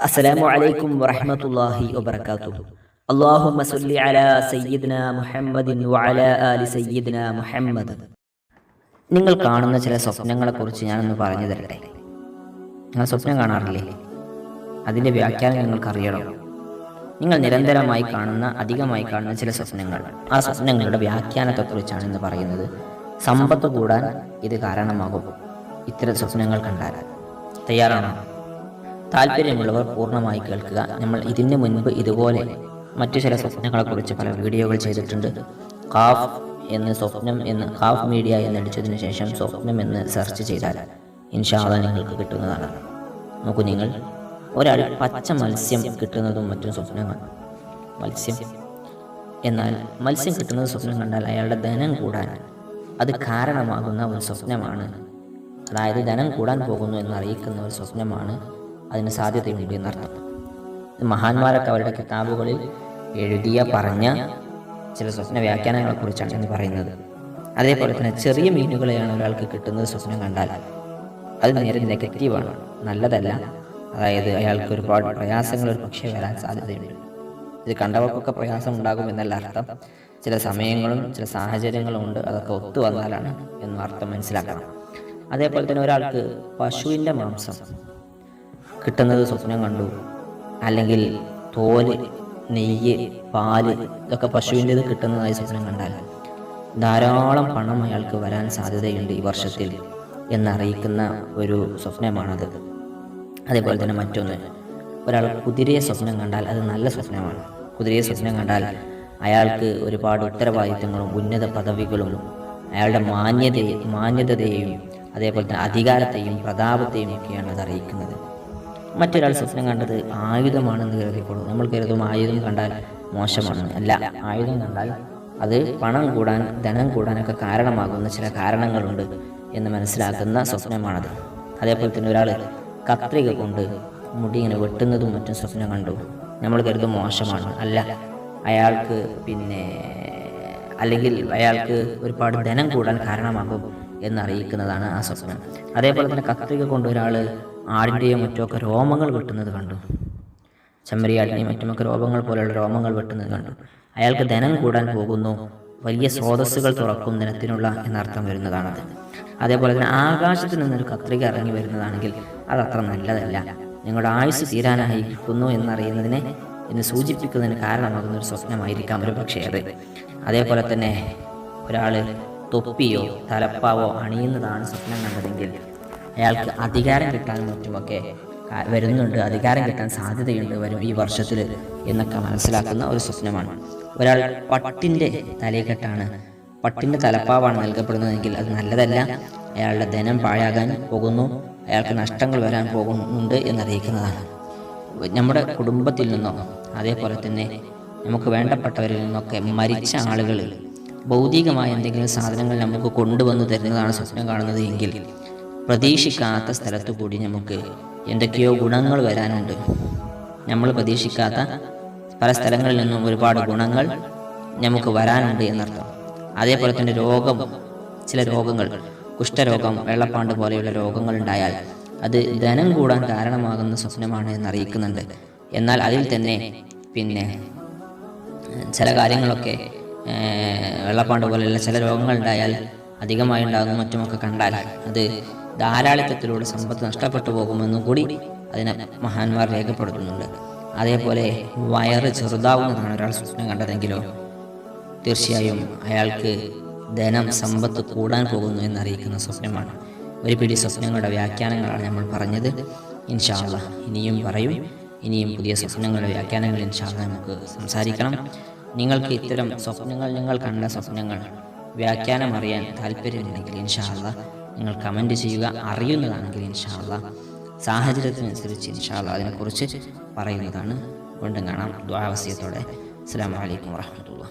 അസ്സലാമു അലൈക്കും വറഹ്മത്തുള്ളാഹി വബറകാതുഹു. അല്ലാഹുമ്മ സല്ലി അലാ സയ്യിദ്ന മുഹമ്മദിൻ വഅലാ ആലി സയ്യിദ്ന മുഹമ്മദ്. നിങ്ങൾ കാണുന്ന ചില സ്വപ്നങ്ങളെക്കുറിച്ച് ഞാനൊന്ന് പറഞ്ഞു തരട്ടെ? നിങ്ങൾ സ്വപ്നം കാണാറില്ലേ? അതിന്റെ വ്യാഖ്യാനം നിങ്ങൾക്കറിയണം. നിങ്ങൾ നിരന്തരമായി കാണുന്ന അധികമായി കാണുന്ന ചില സ്വപ്നങ്ങൾ. ആ സ്വപ്നങ്ങളുടെ വ്യാഖ്യാനത്തെക്കുറിച്ചാണ് ഇന്ന് പറയുന്നത്. സമ്പത്ത് കൂടാൻ ഇത് കാരണമാകും. ഇത്തരം സ്വപ്നങ്ങൾ കണ്ടാൽ. തയ്യാറാണോ? താല്പര്യമുള്ളവർ പൂർണമായി കേൾക്കുക. നമ്മൾ ഇതിന് മുൻപ് ഇതുപോലെ മറ്റു ചില സ്വപ്നങ്ങളെക്കുറിച്ച് പല വീഡിയോകൾ ചെയ്തിട്ടുണ്ട്. കാഫ് എന്ന് സ്വപ്നം എന്ന് കാഫ് മീഡിയ എന്നടിച്ചതിന് ശേഷം സ്വപ്നം എന്ന് സെർച്ച് ചെയ്താൽ ഇൻഷാല്ല നിങ്ങൾക്ക് കിട്ടുന്നതാണ്. നോക്കൂ നിങ്ങൾ ഒരാൾ പച്ച മത്സ്യം കിട്ടുന്നതും മറ്റും സ്വപ്നമാണ് മത്സ്യം. എന്നാൽ മത്സ്യം കിട്ടുന്നത് സ്വപ്നം കണ്ടാൽ അയാളുടെ ധനം കൂടാൻ അത് കാരണമാകുന്ന ഒരു സ്വപ്നമാണ്. അതായത് ധനം കൂടാൻ പോകുന്നു എന്ന് അറിയിക്കുന്ന ഒരു സ്വപ്നമാണ് അതിന് സാധ്യതയുണ്ട് എന്നർത്ഥം. മഹാന്മാരൊക്കെ അവരുടെ കിതാബുകളിൽ എഴുതിയ പറഞ്ഞ ചില സ്വപ്ന വ്യാഖ്യാനങ്ങളെ കുറിച്ചാണ് എന്ന് പറയുന്നത്. അതേപോലെ തന്നെ ചെറിയ മീനുകളെയാണ് ഒരാൾക്ക് കിട്ടുന്നത് സ്വപ്നം കണ്ടാൽ. അത് നേരെ നെഗറ്റീവാണ് നല്ലതല്ല. അതായത് അയാൾക്ക് ഒരുപാട് പ്രയാസങ്ങൾ ഒരു പക്ഷേ വരാൻ സാധ്യതയുണ്ട്. ഇത് കണ്ടവർക്കൊക്കെ പ്രയാസം ഉണ്ടാകും എന്നല്ല അർത്ഥം. ചില സമയങ്ങളും ചില സാഹചര്യങ്ങളും ഉണ്ട്. അതൊക്കെ ഒത്തു വന്നാലാണ് എന്നും അർത്ഥം മനസ്സിലാക്കണം. അതേപോലെ തന്നെ ഒരാൾക്ക് പശുവിന്റെ മാംസം കിട്ടുന്നത് സ്വപ്നം കണ്ടു. അല്ലെങ്കിൽ തോൽ നെയ്യ് പാൽ ഇതൊക്കെ പശുവിന്റെത് കിട്ടുന്നതായി സ്വപ്നം കണ്ടാൽ ധാരാളം പണം അയാൾക്ക് വരാൻ സാധ്യതയുണ്ട് ഈ വർഷത്തിൽ എന്നറിയിക്കുന്ന ഒരു സ്വപ്നമാണത്. അതേപോലെ തന്നെ മറ്റൊന്ന് ഒരാൾ കുതിരയെ സ്വപ്നം കണ്ടാൽ അത് നല്ല സ്വപ്നമാണ്. കുതിരയെ സ്വപ്നം കണ്ടാൽ അയാൾക്ക് ഒരുപാട് ഉത്തരവാദിത്തങ്ങളും ഉന്നത പദവികളും അയാളുടെ മാന്യതയെ മാന്യതയെയും അതേപോലെ തന്നെ അധികാരത്തെയും പ്രതാപത്തെയും ഒക്കെയാണ് അത് അറിയിക്കുന്നത് മറ്റൊരാൾ സ്വപ്നം കണ്ടത് ആയുധമാണെന്ന് കരുതിക്കോളൂ. നമ്മൾ കരുതും ആയുധം കണ്ടാൽ മോശമാണ്. അല്ല ആയുധം കണ്ടാൽ അത് പണം കൂടാൻ ധനം കൂടാനൊക്കെ കാരണമാകുന്ന ചില കാരണങ്ങളുണ്ട് എന്ന് മനസ്സിലാക്കുന്ന സ്വപ്നമാണത്. അതേപോലെ തന്നെ ഒരാൾ കത്രിക കൊണ്ട് മുടി ഇങ്ങനെ വെട്ടുന്നതും മറ്റും സ്വപ്നം കണ്ടു. നമ്മൾ കരുതും മോശമാണ്. അല്ല അയാൾക്ക് പിന്നെ അല്ലെങ്കിൽ അയാൾക്ക് ഒരുപാട് ധനം കൂടാൻ കാരണമാകും എന്നറിയിക്കുന്നതാണ് ആ സ്വപ്നം. അതേപോലെ തന്നെ കത്രിക കൊണ്ട് ഒരാൾ ആടിന്റെയോ മറ്റൊക്കെ രോമങ്ങൾ വെട്ടുന്നത് കണ്ടു. ചെമ്മരിയാടിനെയും മറ്റുമൊക്കെ രോമങ്ങൾ പോലെയുള്ള രോമങ്ങൾ വെട്ടുന്നത് കണ്ടു. അയാൾക്ക് ധനം കൂടാൻ പോകുന്നു. വലിയ സ്രോതസ്സുകൾ തുറക്കും ധനത്തിനുള്ള എന്നർത്ഥം വരുന്നതാണത് അതേപോലെ തന്നെ ആകാശത്ത് നിന്നൊരു കത്രിക ഇറങ്ങി വരുന്നതാണെങ്കിൽ അത് അത്ര നല്ലതല്ല. നിങ്ങളുടെ ആയുസ് തീരാനായി കിട്ടുന്നു എന്നറിയുന്നതിനെ എന്ന് സൂചിപ്പിക്കുന്നതിന് കാരണമാകുന്ന ഒരു സ്വപ്നമായിരിക്കാം ഒരു പക്ഷേ അത്. അതേപോലെ തന്നെ ഒരാൾ തൊപ്പിയോ തലപ്പാവോ അണിയുന്നതാണ് സ്വപ്നം കണ്ടതെങ്കിൽ അയാൾക്ക് അധികാരം കിട്ടാനും മറ്റുമൊക്കെ വരുന്നുണ്ട്. അധികാരം കിട്ടാൻ സാധ്യതയുണ്ട് വരും ഈ വർഷത്തിൽ എന്നൊക്കെ മനസ്സിലാക്കുന്ന ഒരു സ്വപ്നമാണ്. ഒരാൾ പട്ടിന്റെ തലയെക്കെട്ടാണ്. പട്ടിന്റെ തലപ്പാവാണ് നൽകപ്പെടുന്നതെങ്കിൽ അത് നല്ലതല്ല. അയാളുടെ ധനം പാഴാകാൻ പോകുന്നു. അയാൾക്ക് നഷ്ടങ്ങൾ വരാൻ പോകുന്നുണ്ട് എന്നറിയിക്കുന്നതാണ്. നമ്മുടെ കുടുംബത്തിൽ നിന്നോ അതേപോലെ തന്നെ നമുക്ക് വേണ്ടപ്പെട്ടവരിൽ നിന്നൊക്കെ മരിച്ച ആളുകൾ ഭൗതികമായ എന്തെങ്കിലും സാധനങ്ങൾ നമുക്ക് കൊണ്ടുവന്ന് തരുന്നതാണ് സ്വപ്നം കാണുന്നത് എങ്കിൽ പ്രതീക്ഷിക്കാത്ത സ്ഥലത്തു കൂടി നമുക്ക് എന്തൊക്കെയോ ഗുണങ്ങൾ വരാനുണ്ട്. നമ്മൾ പ്രതീക്ഷിക്കാത്ത പല സ്ഥലങ്ങളിൽ നിന്നും ഒരുപാട് ഗുണങ്ങൾ നമുക്ക് വരാനുണ്ട് എന്നർത്ഥം. അതേപോലെ തന്നെ രോഗം ചില രോഗങ്ങൾ കുഷ്ഠരോഗം വെള്ളപ്പാണ്ട് പോലെയുള്ള രോഗങ്ങൾ ഉണ്ടായാൽ അത് ധനം കൂടാൻ കാരണമാകുന്ന സ്വപ്നമാണ് എന്ന് എന്നറിയിക്കുന്നുണ്ട്. എന്നാൽ അതിൽ തന്നെ പിന്നെ ചില കാര്യങ്ങളൊക്കെ വെള്ളപ്പാണ്ട് പോലെയുള്ള ചില രോഗങ്ങൾ ഉണ്ടായാൽ അധികമായി ഉണ്ടാകുന്ന മറ്റുമൊക്കെ കണ്ടാൽ അത് ധാരാളിത്തത്തിലൂടെ സമ്പത്ത് നഷ്ടപ്പെട്ടു പോകുമെന്നും കൂടി അതിനെ മഹാന്മാർ രേഖപ്പെടുത്തുന്നുണ്ട്. അതേപോലെ വയറ് ചെറുതാവുന്നതാണ് ഒരാൾ സ്വപ്നം കണ്ടതെങ്കിലോ? തീർച്ചയായും അയാൾക്ക് ധനം സമ്പത്ത് കൂടാൻ പോകുന്നു എന്നറിയിക്കുന്ന സ്വപ്നമാണ്. ഒരു പിടി സ്വപ്നങ്ങളുടെ വ്യാഖ്യാനങ്ങളാണ് നമ്മൾ പറഞ്ഞത്. ഇൻഷാല്ല ഇനിയും പറയും. ഇനിയും പുതിയ സ്വപ്നങ്ങളുടെ വ്യാഖ്യാനങ്ങൾ ഇൻഷാല്ല നമുക്ക് സംസാരിക്കണം. നിങ്ങൾക്ക് ഇത്തരം സ്വപ്നങ്ങൾ നിങ്ങൾ കണ്ട സ്വപ്നങ്ങൾ വ്യാഖ്യാനം അറിയാൻ താല്പര്യമുണ്ടെങ്കിൽ ഇൻഷാല്ല നിങ്ങൾ കമന്റ് ചെയ്യുക അറിയുന്നതാണെങ്കിൽ ഇൻഷാല്ല സാഹചര്യത്തിനനുസരിച്ച് ഇൻഷാല്ല അതിനെക്കുറിച്ച് പറയുന്നതാണ്. വീണ്ടും കാണാം. ദ്വാവസ്യത്തോടെ അസ്സാം വലൈക്കും വാഹമത്തുള്ള